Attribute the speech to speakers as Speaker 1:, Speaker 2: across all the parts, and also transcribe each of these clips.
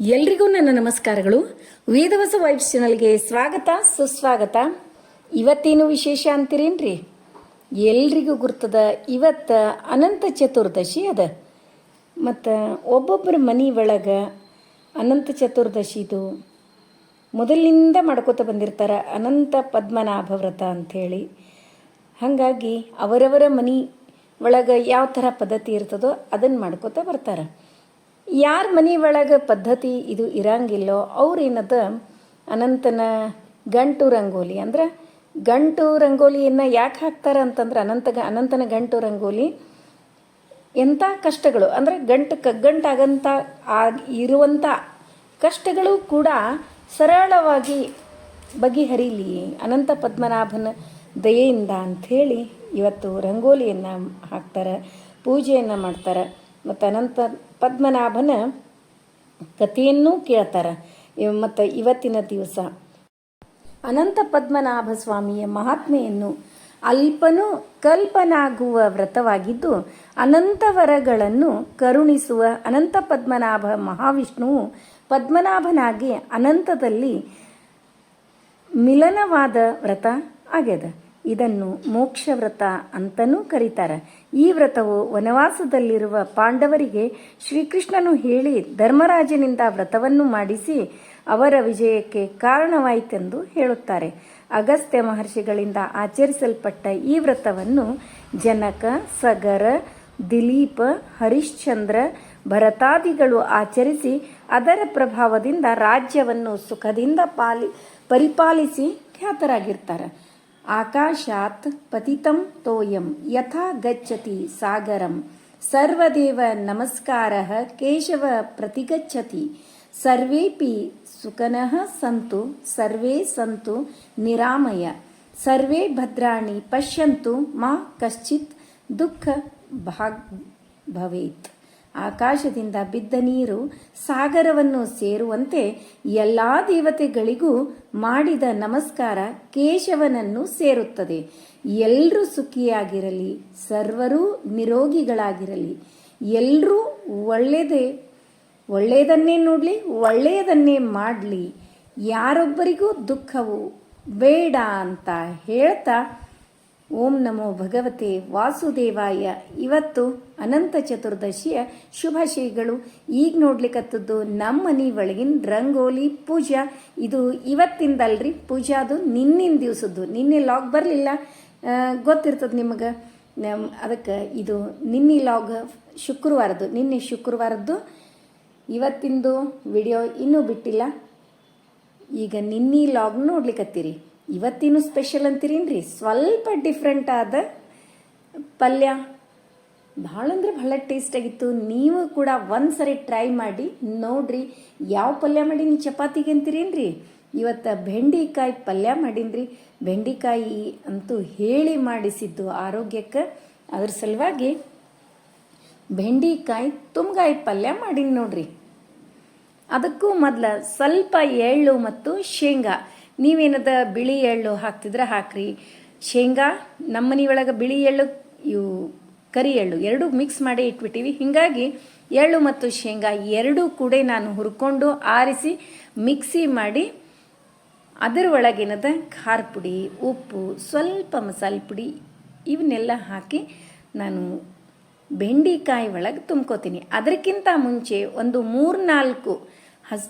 Speaker 1: ಎಲ್ರಿಗೂ ನನ್ನ ನಮಸ್ಕಾರಗಳು. ವೇದವಸ ವೈಬ್ಸ್ ಚಾನಲ್ಗೆ ಸ್ವಾಗತ, ಸುಸ್ವಾಗತ. ಇವತ್ತೇನು ವಿಶೇಷ ಅಂತೀರೇನ್ರಿ? ಎಲ್ರಿಗೂ ಗುರ್ತದ ಇವತ್ತ ಅನಂತ ಚತುರ್ದಶಿ ಅದ. ಮತ್ತು ಒಬ್ಬೊಬ್ಬರ ಮನೆ ಒಳಗೆ ಅನಂತ ಚತುರ್ದಶಿದು ಮೊದಲಿನಿಂದ ಮಾಡ್ಕೋತ ಬಂದಿರ್ತಾರ ಅನಂತ ಪದ್ಮನಾಭ ವ್ರತ ಅಂಥೇಳಿ. ಹಾಗಾಗಿ ಅವರವರ ಮನೆ ಒಳಗೆ ಯಾವ ಥರ ಪದ್ಧತಿ ಇರ್ತದೋ ಅದನ್ನು ಮಾಡ್ಕೋತ ಬರ್ತಾರೆ. ಯಾರ ಮನೆ ಒಳಗೆ ಪದ್ಧತಿ ಇದು ಇರಂಗಿಲ್ಲೋ ಅವ್ರೇನದ ಅನಂತನ ಗಂಟು ರಂಗೋಲಿ. ಅಂದ್ರೆ ಗಂಟು ರಂಗೋಲಿಯನ್ನು ಯಾಕೆ ಹಾಕ್ತಾರೆ ಅಂತಂದ್ರೆ ಅನಂತ ಅನಂತನ ಗಂಟು ರಂಗೋಲಿ ಎಂಥ ಕಷ್ಟಗಳು. ಅಂದರೆ ಗಂಟು ಕಗ್ಗಂಟಾಗಂಥ ಆಗಿ ಇರುವಂಥ ಕಷ್ಟಗಳು ಕೂಡ ಸರಳವಾಗಿ ಬಗೆಹರಿಲಿ. ಅನಂತ ಪದ್ಮನಾಭನ ದಯೆಯಿಂದ ಅಂಥೇಳಿ ಇವತ್ತು ರಂಗೋಲಿಯನ್ನು ಹಾಕ್ತಾರೆ, ಪೂಜೆಯನ್ನು ಮಾಡ್ತಾರೆ ಮತ್ತು ಅನಂತ ಪದ್ಮನಾಭನ ಕಥೆಯನ್ನೂ ಕೇಳ್ತಾರೆ. ಮತ್ತು ಇವತ್ತಿನ ದಿವಸ. ಅನಂತ ಪದ್ಮನಾಭ ಸ್ವಾಮಿಯ ಮಹಾತ್ಮೆಯನ್ನು ಅಲ್ಪನೂ ಕಲ್ಪನಾಗುವ ವ್ರತವಾಗಿದ್ದು, ಅನಂತವರಗಳನ್ನು ಕರುಣಿಸುವ ಅನಂತ ಪದ್ಮನಾಭ ಮಹಾವಿಷ್ಣುವು ಪದ್ಮನಾಭನಾಗಿ ಅನಂತದಲ್ಲಿ ಮಿಲನವಾದ ವ್ರತ ಆಗ್ಯದ. ಇದನ್ನು ಮೋಕ್ಷ ವ್ರತ ಅಂತನೂ ಕರೀತಾರೆ. ಈ ವ್ರತವು ವನವಾಸದಲ್ಲಿರುವ ಪಾಂಡವರಿಗೆ ಶ್ರೀಕೃಷ್ಣನು ಹೇಳಿ ಧರ್ಮರಾಜನಿಂದ ವ್ರತವನ್ನು ಮಾಡಿಸಿ ಅವರ ವಿಜಯಕ್ಕೆ ಕಾರಣವಾಯಿತೆಂದು ಹೇಳುತ್ತಾರೆ. ಅಗಸ್ತ್ಯ ಮಹರ್ಷಿಗಳಿಂದ ಆಚರಿಸಲ್ಪಟ್ಟ ಈ ವ್ರತವನ್ನು ಜನಕ, ಸಗರ, ದಿಲೀಪ, ಹರಿಶ್ಚಂದ್ರ, ಭರತಾದಿಗಳು ಆಚರಿಸಿ ಅದರ ಪ್ರಭಾವದಿಂದ ರಾಜ್ಯವನ್ನು ಸುಖದಿಂದ ಪಾಲಿ, ಪರಿಪಾಲಿಸಿ ಖ್ಯಾತರಾಗಿರ್ತಾರೆ. आकाशात् पतितं तोयं। यथा गच्छति सागरं। सर्वदेव नमस्कारः केशव प्रतिगच्छति। सर्वेपि सुखनः सन्तु सर्वे सन्तु निरामय। सर्वे भद्राणि पश्यन्तु मा कश्चित् दुःखभाग् भवेत्। ಆಕಾಶದಿಂದ ಬಿದ್ದ ನೀರು ಸಾಗರವನ್ನು ಸೇರುವಂತೆ ಎಲ್ಲ ದೇವತೆಗಳಿಗೂ ಮಾಡಿದ ನಮಸ್ಕಾರ ಕೇಶವನನ್ನು ಸೇರುತ್ತದೆ. ಎಲ್ಲರೂ ಸುಖಿಯಾಗಿರಲಿ, ಸರ್ವರೂ ನಿರೋಗಿಗಳಾಗಿರಲಿ ಎಲ್ಲರೂ ಒಳ್ಳೆಯದೇ ಒಳ್ಳೆಯದನ್ನೇ ನೋಡಲಿ, ಒಳ್ಳೆಯದನ್ನೇ ಮಾಡಲಿ, ಯಾರೊಬ್ಬರಿಗೂ ದುಃಖವು ಬೇಡ ಅಂತ ಹೇಳ್ತಾ ಓಂ ನಮೋ ಭಗವತೆ ವಾಸುದೇವಾಯ. ಇವತ್ತು ಅನಂತ ಚತುರ್ದಶಿಯ ಶುಭಾಶಯಗಳು. ಈಗ ನೋಡ್ಲಿಕ್ಕತ್ತದ್ದು ನಮ್ಮ ಮನೆ ಒಳಗಿನ ರಂಗೋಲಿ ಪೂಜಾ. ಇದು ಇವತ್ತಿಂದಲ್ರಿ ಪೂಜಾದು ನಿನ್ನಿನ ದಿವಸದ್ದು. ನಿನ್ನೆ ಲಾಗ್ ಬರಲಿಲ್ಲ. ಗೊತ್ತಿರ್ತದೆ ನಿಮಗೆ. ಅದಕ್ಕೆ ಇದು ನಿನ್ನೆ ಲಾಗ್ ಶುಕ್ರವಾರದ್ದು. ನಿನ್ನೆ ಶುಕ್ರವಾರದ್ದು. ಇವತ್ತಿಂದು ವಿಡಿಯೋ ಇನ್ನೂ ಬಿಟ್ಟಿಲ್ಲ. ಈಗ ನಿನ್ನೆ ಲಾಗ್ ನೋಡ್ಲಿಕ್ಕತ್ತೀರಿ ಇವತ್ತಿನ ಸ್ಪೆಷಲ್ ಅಂತೀರೇನ್ರಿ? ಸ್ವಲ್ಪ ಡಿಫ್ರೆಂಟ್ ಆದ ಪಲ್ಯ. ಭಾಳ ಅಂದ್ರೆ ಭಾಳ ಟೇಸ್ಟಾಗಿತ್ತು ನೀವು ಕೂಡ ಒಂದು ಸರಿ ಟ್ರೈ ಮಾಡಿ, ನೋಡ್ರಿ ಯಾವ ಪಲ್ಯ ಮಾಡೀನಿ ಚಪಾತಿಗೆ ಅಂತೀರೇನ್ರಿ? ಇವತ್ತು ಬೆಂಡಿಕಾಯಿ ಪಲ್ಯ ಮಾಡೀನ್ರಿ. ಬೆಂಡಿಕಾಯಿ ಅಂತೂ ಹೇಳಿ ಮಾಡಿಸಿದ್ದು ಆರೋಗ್ಯಕ್ಕೆ. ಅದ್ರ ಸಲುವಾಗಿ ಬೆಂಡಿಕಾಯಿ ತುಂಗಾಯಿ ಪಲ್ಯ ಮಾಡೀನಿ ನೋಡ್ರಿ. ಅದಕ್ಕೂ ಮೊದಲ ಸ್ವಲ್ಪ ಎಳ್ಳು ಮತ್ತು ಶೇಂಗಾ. ನೀವೇನದ ಬಿಳಿ ಎಳ್ಳು ಹಾಕ್ತಿದ್ರೆ ಹಾಕ್ರಿ. ಶೇಂಗಾ, ನಮ್ಮ ಮನೆಯೊಳಗೆ ಬಿಳಿ ಎಳ್ಳು, ಇವು ಕರಿ ಎಳ್ಳು ಎರಡೂ ಮಿಕ್ಸ್ ಮಾಡಿ ಇಟ್ಬಿಟ್ಟಿವಿ. ಹೀಗಾಗಿ ಎಳ್ಳು ಮತ್ತು ಶೇಂಗಾ ಎರಡೂ ಕೂಡ ನಾನು ಹುರ್ಕೊಂಡು ಆರಿಸಿ ಮಿಕ್ಸಿ ಮಾಡಿ ಅದರ ಒಳಗೇನದ ಖಾರ ಪುಡಿ, ಉಪ್ಪು, ಸ್ವಲ್ಪ ಮಸಾಲೆ ಪುಡಿ ಇವನ್ನೆಲ್ಲ ಹಾಕಿ ನಾನು ಬೆಂಡಿಕಾಯಿ ಒಳಗೆ ತುಂಬ್ಕೋತೀನಿ. ಅದಕ್ಕಿಂತ ಮುಂಚೆ ಒಂದು ಮೂರ್ನಾಲ್ಕು ಹಸ್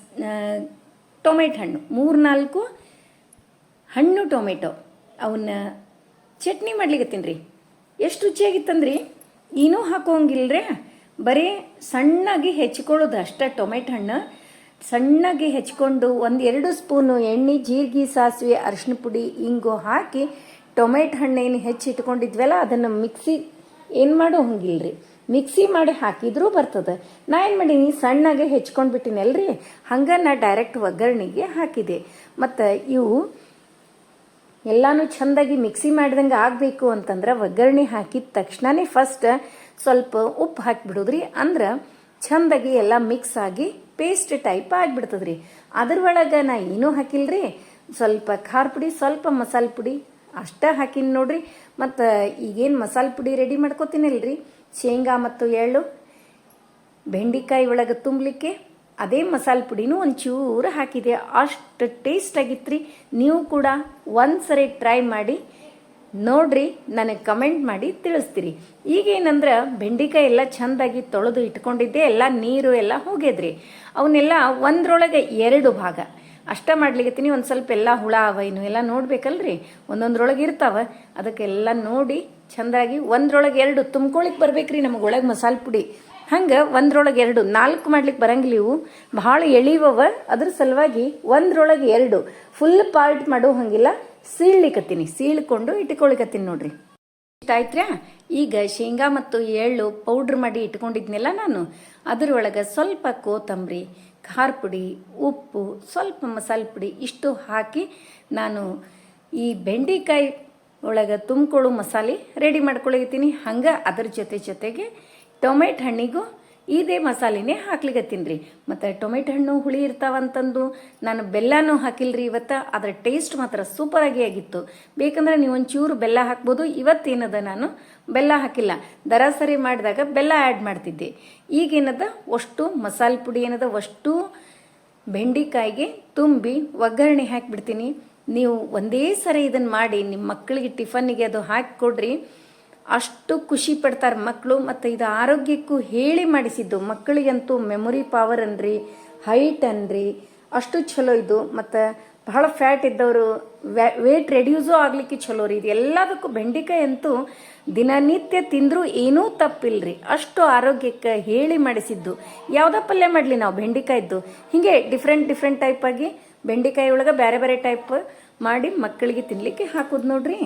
Speaker 1: ಟೊಮೆಟೊ ಹಣ್ಣು, ಮೂರ್ನಾಲ್ಕು ಹಣ್ಣು ಟೊಮೆಟೊ. ಅವನ್ನ ಚಟ್ನಿ ಮಾಡ್ಲಿಕ್ಕೆ ರೀ. ಎಷ್ಟು ರುಚಿಯಾಗಿತ್ತಂದ್ರಿ? ಏನೂ ಹಾಕೋಂಗಿಲ್ರಿ. ಬರೀ ಸಣ್ಣಗೆ ಹೆಚ್ಕೊಳ್ಳೋದು ಅಷ್ಟೇ ಟೊಮೆಟೊ ಹಣ್ಣು. ಸಣ್ಣಗೆ ಹೆಚ್ಕೊಂಡು ಒಂದು ಎರಡು ಸ್ಪೂನು ಎಣ್ಣೆ, ಜೀರಿಗೆ, ಸಾಸಿವೆ ಅರಿಶಿನ ಪುಡಿ, ಇಂಗು ಹಾಕಿ ಟೊಮೆಟೊ ಹಣ್ಣೇನು ಹೆಚ್ಚಿಟ್ಕೊಂಡಿದ್ವಲ್ಲ ಅದನ್ನು ಮಿಕ್ಸಿ ಏನು ಮಾಡೋ ಹಂಗಿಲ್ರಿ. ಮಿಕ್ಸಿ ಮಾಡಿ ಹಾಕಿದ್ರೂ ಬರ್ತದೆ. ನಾ ಏನು ಮಾಡೀನಿ, ಸಣ್ಣಗೆ ಹೆಚ್ಕೊಂಡು ಬಿಟ್ಟಿನಲ್ರಿ ಹಂಗೆ ನಾ ಡೈರೆಕ್ಟ್ ಒಗ್ಗರಣೆಗೆ ಹಾಕಿದೆ. ಮತ್ತು ಇವು ಎಲ್ಲಾನು ಚಂದಾಗಿ ಮಿಕ್ಸಿ ಮಾಡಿದಂಗೆ ಆಗಬೇಕು ಅಂತಂದ್ರೆ ಒಗ್ಗರಣೆ ಹಾಕಿದ ತಕ್ಷಣನೇ ಫಸ್ಟ್ ಸ್ವಲ್ಪ ಉಪ್ಪು ಹಾಕಿಬಿಡೋದ್ರಿ. ಅಂದ್ರೆ ಚಂದಾಗಿ ಎಲ್ಲ ಮಿಕ್ಸ್ ಆಗಿ ಪೇಸ್ಟ್ ಟೈಪ್ ಆಗಿಬಿಡ್ತದ್ರಿ. ಅದ್ರ ಒಳಗೆ ನಾ ಏನೂ ಹಾಕಿಲ್ರಿ. ಸ್ವಲ್ಪ ಖಾರ ಪುಡಿ, ಸ್ವಲ್ಪ ಮಸಾಲೆ ಪುಡಿ ಅಷ್ಟೇ ಹಾಕಿನಿ ನೋಡ್ರಿ. ಮತ್ತು ಈಗೇನು ಮಸಾಲೆ ಪುಡಿ ರೆಡಿ ಮಾಡ್ಕೋತೀನಲ್ರಿ. ಶೇಂಗಾ ಮತ್ತು ಎಳ್ಳು, ಬೆಂಡಿಕಾಯಿ ಒಳಗೆ ತುಂಬಲಿಕ್ಕೆ ಅದೇ ಮಸಾಲೆ ಪುಡಿನೂ ಒಂಚೂರು ಹಾಕಿದೆ. ಅಷ್ಟು ಟೇಸ್ಟ್ ಆಗಿತ್ರಿ. ನೀವು ಕೂಡ ಒಂದ್ಸರಿ ಟ್ರೈ ಮಾಡಿ ನೋಡ್ರಿ, ನನಗೆ ಕಮೆಂಟ್ ಮಾಡಿ ತಿಳಿಸ್ತೀರಿ. ಈಗೇನಂದ್ರೆ ಬೆಂಡೆಕಾಯಿ ಎಲ್ಲ ಚೆಂದಾಗಿ ತೊಳೆದು ಇಟ್ಕೊಂಡಿದ್ದೆ, ಎಲ್ಲ ನೀರು ಎಲ್ಲ ಹೋಗ್ಯದ್ರಿ ಅವನ್ನೆಲ್ಲ ಒಂದ್ರೊಳಗೆ ಎರಡು ಭಾಗ. ಅಷ್ಟ ಮಾಡ್ಲಿಕತ್ತೀನಿ, ಒಂದು ಸ್ವಲ್ಪ ಎಲ್ಲ ಹುಳ, ಅವ, ಇನ್ನು ಎಲ್ಲ ನೋಡ್ಬೇಕಲ್ರಿ. ಒಂದೊಂದ್ರೊಳಗೆ ಇರ್ತಾವ. ಅದಕ್ಕೆಲ್ಲ ನೋಡಿ, ಚಂದಾಗಿ ಒಂದ್ರೊಳಗೆ ಎರಡು ತುಂಬ್ಕೊಳಿಕ್ ಬರ್ಬೇಕ್ರಿ ನಮಗೆ ಒಳಗೆ ಮಸಾಲೆ ಪುಡಿ. ಹಂಗೆ ಒಂದ್ರೊಳಗೆ ಎರಡು, ನಾಲ್ಕು ಮಾಡ್ಲಿಕ್ಕೆ ಬರಂಗಿಲ್ಲ ಇವು. ಭಾಳ ಎಳಿವವ, ಅದ್ರ ಸಲುವಾಗಿ ಒಂದ್ರೊಳಗೆ ಎರಡು. ಫುಲ್ ಪಾರ್ಟ್ ಮಾಡೋ ಹಂಗಿಲ್ಲ. ಸೀಳ್ಲಿಕತ್ತೀನಿ, ಸೀಳ್ಕೊಂಡು ಇಟ್ಕೊಳಿಕತ್ತೀನಿ ನೋಡ್ರಿ. ಇಷ್ಟ ಆಯ್ತ್ರ್ಯಾ ಈಗ ಶೇಂಗಾ ಮತ್ತು ಎಳ್ಳು ಪೌಡ್ರ್ ಮಾಡಿ ಇಟ್ಕೊಂಡಿದ್ನೆಲ್ಲ ನಾನು. ಅದರೊಳಗೆ ಸ್ವಲ್ಪ ಕೋತಂಬರಿ ಖಾರ ಪುಡಿ, ಉಪ್ಪು, ಸ್ವಲ್ಪ ಮಸಾಲೆ ಪುಡಿ ಇಷ್ಟು ಹಾಕಿ ನಾನು ಈ ಬೆಂಡೆಕಾಯಿ ಒಳಗೆ ತುಂಬಿಕೊಳ್ಳೋ ಮಸಾಲೆ ರೆಡಿ ಮಾಡ್ಕೊಳಗತ್ತೀನಿ ಹಂಗೆ ಅದ್ರ ಜೊತೆ ಜೊತೆಗೆ ಟೊಮೆಟೊ ಹಣ್ಣಿಗೂ ಇದೇ ಮಸಾಲೆನೇ ಹಾಕ್ಲಿಕ್ಕೆ ರೀ. ಮತ್ತು ಟೊಮೆಟೊ ಹಣ್ಣು ಹುಳಿ ಇರ್ತಾವಂತಂದು ನಾನು ಬೆಲ್ಲನೂ ಹಾಕಿಲ್ರಿ ಇವತ್ತು ಅದರ ಟೇಸ್ಟ್ ಮಾತ್ರ ಸೂಪರಾಗಿ ಆಗಿತ್ತು. ಬೇಕಂದ್ರೆ ನೀವು ಒಂಚೂರು ಬೆಲ್ಲ ಹಾಕ್ಬೋದು, ಇವತ್ತೇನದ ನಾನು ಬೆಲ್ಲ ಹಾಕಿಲ್ಲ. ದರಾಸರಿ ಮಾಡಿದಾಗ ಬೆಲ್ಲ ಆ್ಯಡ್ ಮಾಡ್ತಿದ್ದೆ. ಈಗೇನದ? ಅಷ್ಟು ಮಸಾಲೆ ಪುಡಿ ಏನದ? ಅಷ್ಟು ಬೆಂಡಿಕಾಯಿಗೆ ತುಂಬಿ ಒಗ್ಗರಣೆ ಹಾಕಿಬಿಡ್ತೀನಿ. ನೀವು ಒಂದೇ ಸರಿ ಇದನ್ನು ಮಾಡಿ, ನಿಮ್ಮ ಮಕ್ಕಳಿಗೆ ಟಿಫನ್ನಿಗೆ ಅದು ಹಾಕಿ ಕೊಡ್ರಿ ಅಷ್ಟು ಖುಷಿ ಪಡ್ತಾರೆ ಮಕ್ಕಳು ಮತ್ತು ಇದು ಆರೋಗ್ಯಕ್ಕೂ ಹೇಳಿ ಮಾಡಿಸಿದ್ದು. ಮಕ್ಕಳಿಗಂತೂ ಮೆಮೊರಿ ಪವರ್ ಅನ್ರಿ ಹೈಟ್ ಅನ್ರಿ, ಅಷ್ಟು ಚಲೋ ಇದು. ಮತ್ತು ಬಹಳ ಫ್ಯಾಟ್ ಇದ್ದವರು ವೇಟ್ ರೆಡ್ಯೂಸು ಆಗಲಿಕ್ಕೆ ಚಲೋ ರೀ ಇದು. ಎಲ್ಲದಕ್ಕೂ ಬೆಂಡಿಕಾಯಿ ಅಂತೂ ದಿನನಿತ್ಯ ತಿಂದರೂ ಏನೂ ತಪ್ಪಿಲ್ರಿ. ಅಷ್ಟು ಆರೋಗ್ಯಕ್ಕೆ ಹೇಳಿ ಮಾಡಿಸಿದ್ದು. ಯಾವುದೋ ಪಲ್ಯ ಮಾಡಲಿ ನಾವು ಬೆಂಡಿಕಾಯ್ದು. ಹೀಗೆ ಡಿಫ್ರೆಂಟ್ ಡಿಫ್ರೆಂಟ್ ಟೈಪ್ ಆಗಿ ಬೆಂಡಿಕಾಯಿ ಒಳಗೆ ಬೇರೆ ಬೇರೆ ಟೈಪ್ ಮಾಡಿ ಮಕ್ಕಳಿಗೆ ತಿನ್ನಲಿಕ್ಕೆ ಹಾಕೋದು ನೋಡ್ರಿ.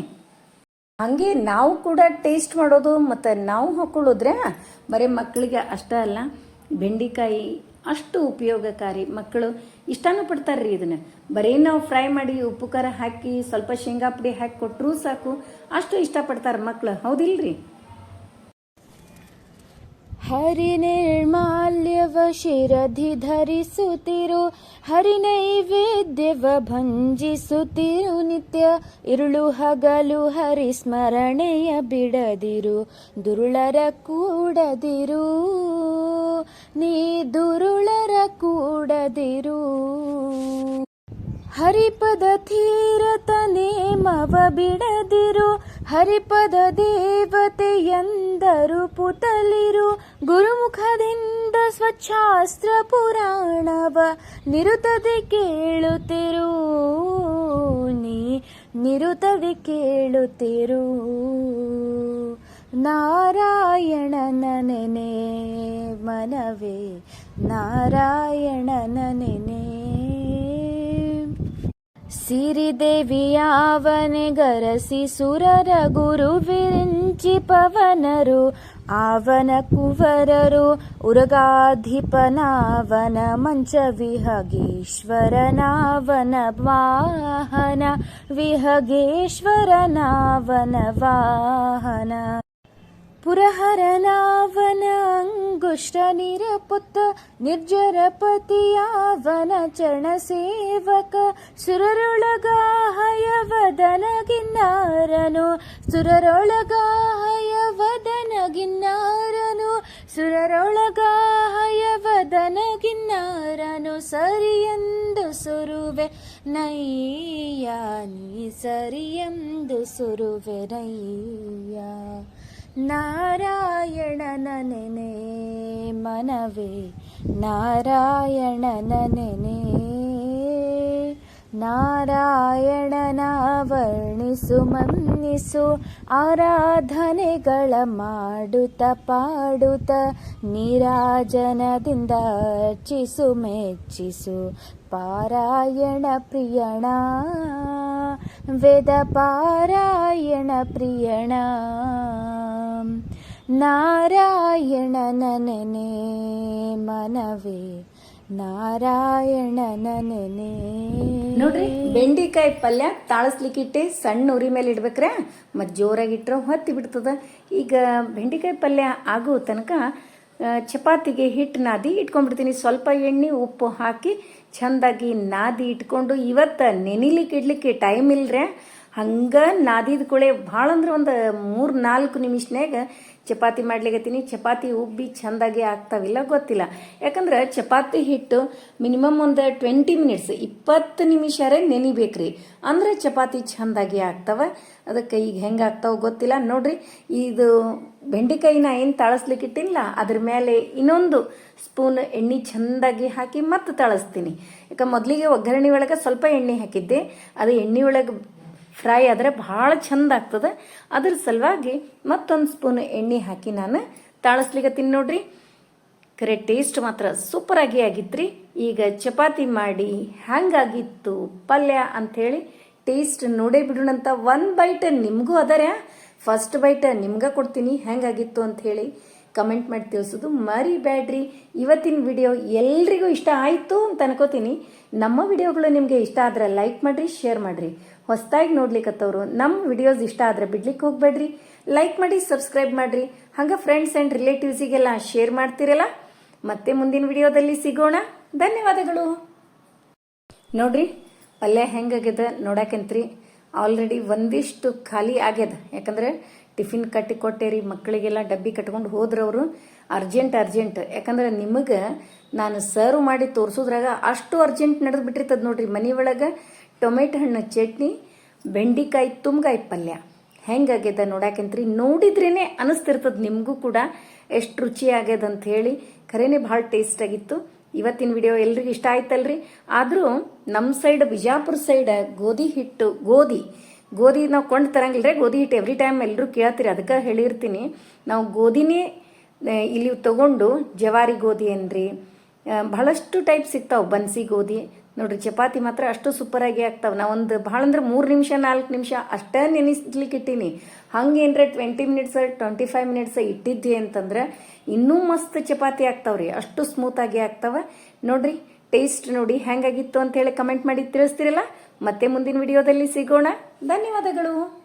Speaker 1: ಹಂಗೆ ನಾವು ಕೂಡ ಟೇಸ್ಟ್ ಮಾಡೋದು ಮತ್ತು ನಾವು ಹಾಕೊಳ್ಳೋದ್ರೆ ಬರೀ ಮಕ್ಕಳಿಗೆ ಅಷ್ಟೇ ಅಲ್ಲ, ಬೆಂಡೆಕಾಯಿ ಅಷ್ಟು ಉಪಯೋಗಕಾರಿ. ಮಕ್ಕಳು ಇಷ್ಟನೂ ಪಡ್ತಾರೆ ರೀ ಇದನ್ನು. ಬರೀ ನಾವು ಫ್ರೈ ಮಾಡಿ ಉಪ್ಪು ಖಾರ ಹಾಕಿ ಸ್ವಲ್ಪ ಶೇಂಗಾ ಪುಡಿ ಹಾಕಿ ಕೊಟ್ಟರೂ ಸಾಕು, ಅಷ್ಟು ಇಷ್ಟಪಡ್ತಾರೆ ಮಕ್ಕಳು ಹೌದಿಲ್ರಿ?
Speaker 2: ಹರಿನಿರ್ಮಾಲ್ಯವ ಶಿರಧಿ ಧರಿಸುತ್ತಿರು ಹರಿನೈವೇದ್ಯವ ಭಂಜಿಸುತ್ತಿರು, ನಿತ್ಯ ಇರುಳು ಹಗಲು ಹರಿ ಸ್ಮರಣೆಯ ಬಿಡದಿರು, ದುರುಳರ ಕೂಡದಿರು, ನೀ ದುರುಳರ ಕೂಡದಿರು. ಹರಿಪದ ತೀರತನೇ ಮವ ಬಿಡದಿರು, ಹರಿಪದ ದೇವತೆ ಎಂದರು ಪುತಲಿರು ಗುರುಮುಖದಿಂದ ಸ್ವಚ್ಛಾಸ್ತ್ರ ಪುರಾಣವ ನಿರುತದೆ ಕೇಳುತ್ತಿರು. ನೀ ನಿರುತದೆ ಕೇಳುತ್ತಿರು. ನಾರಾಯಣನ ನೆನೆ ಮನವೇ, ನಾರಾಯಣನ ನೆನೆ ಸಿರಿದೇವಿಯಾವನೆ ಗರಸಿ ಸುರರ ಗುರು ವಿರಿಂಚಿ ಪವನರು ಆವನ ಕುವರರು ಉರಗಾಧಿಪನಾವನ ಮಂಚ ವಿಹಗೇಶ್ವರನಾವನ ವಾಹನ ವಿಹಗೇಶ್ವರನಾವನ ವಾಹನ ಪುರಹರನಾವನ ಅಂಗುಷ್ಟ ನಿರಪುತ್ತ ನಿರ್ಜರಪತಿಯಾವನ ಚರಣ ಸೇವಕ. ಸುರರೊಳಗಾಹಯವದನಗಿನ್ನಾರನು ಸುರರೊಳಗಾಹಯವದನಗಿನ್ನಾರನು ಸುರರೊಳಗಾಹಯವದನಗಿನ್ನಾರನು, ಸರಿಯೆಂದು ಸುರುವೆ ನೈಯ ನೀ ಸರಿಯೆಂದು ಸುರುವೆ ನಯ್ಯ. ನಾರಾಯಣನ ನೆನೆ ಮನವೇ, ನಾರಾಯಣನ ನೆನೆ. ನಾರಾಯಣನ ವರ್ಣಿಸು, ಮನ್ನಿಸು, ಆರಾಧನೆಗಳ ಮಾಡುತ್ತ, ಪಾಡುತ್ತ, ನೀರಾಜನದಿಂದ ಅರ್ಚಿಸು, ಮೆಚ್ಚಿಸು, ಪಾರಾಯಣ ಪ್ರಿಯಣ. ವೇದ ಪಾರಾಯಣ ಪ್ರಿಯಣ. ನಾರಾಯಣ ನನನೆ ಮನವೇ. ನಾರಾಯಣ ನನನೆ.
Speaker 1: ನೋಡ್ರಿ, ಬೆಂಡಿಕಾಯಿ ಪಲ್ಯ ತಾಳಸ್ಲಿಕ್ಕಿಟ್ಟೆ ಸಣ್ಣ ಉರಿ ಮೇಲೆ ಇಡ್ಬೇಕ್ರೆ ಮತ್ತು ಜೋರಾಗಿಟ್ರೆ ಹೊತ್ತಿ ಬಿಡ್ತದ. ಈಗ ಬೆಂಡಿಕಾಯಿ ಪಲ್ಯ ಆಗೋ ತನಕ ಚಪಾತಿಗೆ ಹಿಟ್ಟು ನಾದಿ ಇಟ್ಕೊಂಡ್ಬಿಡ್ತೀನಿ. ಸ್ವಲ್ಪ ಎಣ್ಣೆ, ಉಪ್ಪು ಹಾಕಿ ಚೆಂದಾಗಿ ನಾದಿ ಇಟ್ಕೊಂಡು ಇವತ್ತು ನೆನಿಲಿಕ್ಕೆ ಇಡ್ಲಿಕ್ಕೆ ಟೈಮ್ ಇಲ್ರಿ. ಹಂಗೆ ನಾದಿದ ಕೂಳೆ ಭಾಳ ಅಂದ್ರೆ ಒಂದು ಮೂರು ನಾಲ್ಕು ನಿಮಿಷನ್ಯಾಗ ಚಪಾತಿ ಮಾಡ್ಲಿಕ್ಕತ್ತೀನಿ ಚಪಾತಿ ಉಬ್ಬಿ ಚಂದಾಗಿ ಆಗ್ತಾವಿಲ್ಲ, ಗೊತ್ತಿಲ್ಲ. ಯಾಕಂದ್ರೆ ಚಪಾತಿ ಹಿಟ್ಟು ಮಿನಿಮಮ್ ಒಂದು ಟ್ವೆಂಟಿ ಮಿನಿಟ್ಸ್ ಇಪ್ಪತ್ತು ನಿಮಿಷರೇ ನೆನಿಬೇಕ್ರಿ. ಅಂದ್ರೆ ಚಪಾತಿ ಚಂದಾಗಿ ಆಗ್ತಾವ. ಅದಕ್ಕೆ ಈಗ ಹೆಂಗೆ ಆಗ್ತಾವ ಗೊತ್ತಿಲ್ಲ. ನೋಡ್ರಿ, ಇದು ಬೆಂಡೆಕಾಯಿನ ಏನು ಇಟ್ಟಿಲ್ಲ, ಅದ್ರ ಮೇಲೆ ಇನ್ನೊಂದು ಸ್ಪೂನ್ ಎಣ್ಣೆ ಚೆಂದಾಗಿ ಹಾಕಿ ಮತ್ತೆ ತಳಸ್ತೀನಿ. ಯಾಕೆ, ಮೊದಲಿಗೆ ಒಗ್ಗರಣೆ ಒಳಗೆ ಸ್ವಲ್ಪ ಎಣ್ಣೆ ಹಾಕಿದ್ದೆ. ಅದು ಎಣ್ಣೆ ಒಳಗೆ ಫ್ರೈ ಆದರೆ ಭಾಳ ಚಂದ ಆಗ್ತದೆ. ಅದ್ರ ಸಲುವಾಗಿ ಮತ್ತೊಂದು ಸ್ಪೂನ್ ಎಣ್ಣೆ ಹಾಕಿ ನಾನು ತಾಳಿಸ್ಲಿಕತ್ತೀನಿ ನೋಡ್ರಿ. ಕರೆ ಟೇಸ್ಟ್ ಮಾತ್ರ ಸೂಪರಾಗಿ ಆಗಿತ್ರಿ. ಈಗ ಚಪಾತಿ ಮಾಡಿ ಹ್ಯಾಂಗಾಗಿತ್ತು ಪಲ್ಯ ಅಂಥೇಳಿ ಟೇಸ್ಟ್ ನೋಡೇ ಬಿಡೋಣಂತ ಒನ್ ಬೈಟ್ ನಿಮಗೂ ಅದರ. ಫಸ್ಟ್ ಬೈಟ್ ನಿಮ್ಗೆ ಕೊಡ್ತೀನಿ ಹೆಂಗಾಗಿತ್ತು ಅಂತ ಹೇಳಿ ಕಮೆಂಟ್ ಮಾಡಿ ತಿಳಿಸೋದು ಮರಿಬೇಡ್ರಿ ಇವತ್ತಿನ ವಿಡಿಯೋ ಎಲ್ರಿಗೂ ಇಷ್ಟ ಆಯಿತು ಅಂತ ಅನ್ಕೋತೀನಿ. ನಮ್ಮ ವಿಡಿಯೋಗಳು ನಿಮಗೆ ಇಷ್ಟ ಆದ್ರೆ ಲೈಕ್ ಮಾಡಿರಿ ಶೇರ್ ಮಾಡಿರಿ. ಹೊಸದಾಗಿ ನೋಡ್ಲಿಕ್ಕತ್ತವ್ರು ನಮ್ಮ ವಿಡಿಯೋಸ್ ಇಷ್ಟ ಆದರೆ ಬಿಡ್ಲಿಕ್ಕೆ ಹೋಗ್ಬೇಡ್ರಿ. ಲೈಕ್ ಮಾಡಿ ಸಬ್ಸ್ಕ್ರೈಬ್ ಮಾಡಿರಿ. ಹಂಗೆ ಫ್ರೆಂಡ್ಸ್ ಆ್ಯಂಡ್ ರಿಲೇಟಿವ್ಸಿಗೆಲ್ಲ ಶೇರ್ ಮಾಡ್ತಿರಲ್ಲ? ಮತ್ತೆ ಮುಂದಿನ ವಿಡಿಯೋದಲ್ಲಿ ಸಿಗೋಣ. ಧನ್ಯವಾದಗಳು. ನೋಡ್ರಿ, ಪಲ್ಯ ಹೆಂಗಾಗ್ಯದ ನೋಡಾಕಂತ್ರಿ. ಆಲ್ರೆಡಿ ಒಂದಿಷ್ಟು ಖಾಲಿ ಆಗ್ಯದ. ಯಾಕಂದ್ರೆ ಟಿಫಿನ್ ಕಟ್ಟಿ ಕೊಟ್ಟೇರಿ ಮಕ್ಕಳಿಗೆಲ್ಲ ಡಬ್ಬಿ ಕಟ್ಕೊಂಡು ಹೋದ್ರವರು ಅರ್ಜೆಂಟ್ ಅರ್ಜೆಂಟ್ ಯಾಕಂದ್ರೆ ನಿಮಗೆ ನಾನು ಸರ್ವ್ ಮಾಡಿ ತೋರಿಸೋದ್ರಾಗ ಅಷ್ಟು ಅರ್ಜೆಂಟ್ ನಡೆದು ಬಿಟ್ಟಿರ್ತದೆ ನೋಡ್ರಿ ಮನೆ ಒಳಗೆ. ಟೊಮೆಟೊ ಹಣ್ಣು ಚಟ್ನಿ, ಬೆಂಡಿಕಾಯಿ ತುಂಬ್ಗಾಯಿ ಪಲ್ಯ. ಹೆಂಗಾಗ್ಯದ ನೋಡಾಕಂತ್ರಿ? ನೋಡಿದ್ರೇನೆ ಅನಿಸ್ತಿರ್ತದೆ ನಿಮಗೂ ಕೂಡ ಎಷ್ಟು ರುಚಿ ಆಗ್ಯದ ಅಂತ ಹೇಳಿ ಖರೇನೆ ಭಾಳ ಟೇಸ್ಟ್ ಆಗಿತ್ತು. ಇವತ್ತಿನ ವಿಡಿಯೋ ಎಲ್ರಿಗೂ ಇಷ್ಟ ಆಯ್ತಲ್ರಿ? ಆದರೂ ನಮ್ಮ ಸೈಡ್ ಬಿಜಾಪುರ ಸೈಡ್ ಗೋಧಿ ಹಿಟ್ಟು, ಗೋಧಿ ಗೋಧಿ ನಾವು ಕೊಂಡು ತರಂಗಿಲ್ರಿ? ಗೋಧಿ ಹಿಟ್ಟು ಎವ್ರಿ ಟೈಮ್ ಎಲ್ಲರೂ ಕೇಳ್ತೀರಿ, ಅದಕ್ಕೆ ಹೇಳಿರ್ತೀನಿ. ನಾವು ಗೋಧಿನೇ ಇಲ್ಲಿ ತಗೊಂಡು ಜವಾರಿ ಗೋಧಿ ಏನ್ರಿ? ಬಹಳಷ್ಟು ಟೈಪ್ ಸಿಗ್ತಾವೆ ಬನ್ಸಿ ಗೋಧಿ. ನೋಡ್ರಿ ಚಪಾತಿ ಮಾತ್ರ ಅಷ್ಟು ಸೂಪರಾಗಿ ಆಗ್ತಾವೆ. ಒಂದು ಭಾಳ ಅಂದ್ರೆ ಮೂರು ನಿಮಿಷ, ನಾಲ್ಕು ನಿಮಿಷ ಅಷ್ಟೇ ನೆನೆಸ್ಲಿಕ್ಕೆ ಇಟ್ಟೀನಿ. ಹಂಗೇನ್ರೆ twenty minutes twenty five minutes ಇಟ್ಟಿದ್ದೆ ಅಂತಂದ್ರೆ ಇನ್ನೂ ಮಸ್ತ್ ಚಪಾತಿ ಆಗ್ತಾವ್ರಿ ಅಷ್ಟು ಸ್ಮೂತಾಗಿ ಆಗ್ತಾವೆ. ನೋಡ್ರಿ ಟೇಸ್ಟ್ ನೋಡಿ ಹೆಂಗಾಗಿತ್ತು ಅಂತ ಹೇಳಿ ಕಮೆಂಟ್ ಮಾಡಿ ತಿಳಿಸ್ತಿರಲ್ಲ? ಮತ್ತೆ ಮುಂದಿನ ವಿಡಿಯೋದಲ್ಲಿ ಸಿಗೋಣ. ಧನ್ಯವಾದಗಳು.